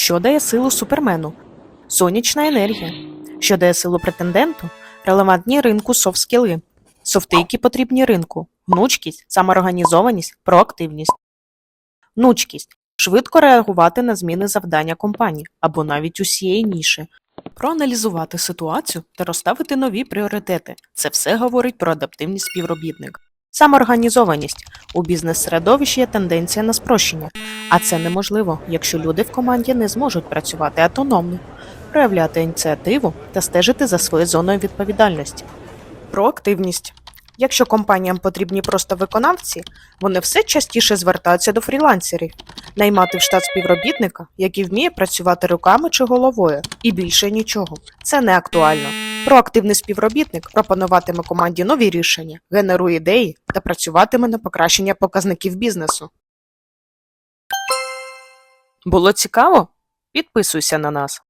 Що дає силу супермену? Сонячна енергія. Що дає силу претенденту? Релевантні ринку софт-скіли. Софти, які потрібні ринку. Гнучкість, самоорганізованість, проактивність. Гнучкість швидко реагувати на зміни завдання компанії або навіть усієї ніші. Проаналізувати ситуацію та розставити нові пріоритети. Це все говорить про адаптивність співробітника. Самоорганізованість у бізнес-середовищі є тенденція на спрощення, а це неможливо, якщо люди в команді не зможуть працювати автономно, проявляти ініціативу та стежити за своєю зоною відповідальності. Проактивність. Якщо компаніям потрібні просто виконавці, вони все частіше звертаються до фрілансерів, наймати в штат співробітника, який вміє працювати руками чи головою, і більше нічого. Це не актуально. Проактивний співробітник пропонуватиме команді нові рішення, генерує ідеї та працюватиме на покращення показників бізнесу. Було цікаво? Підписуйся на нас.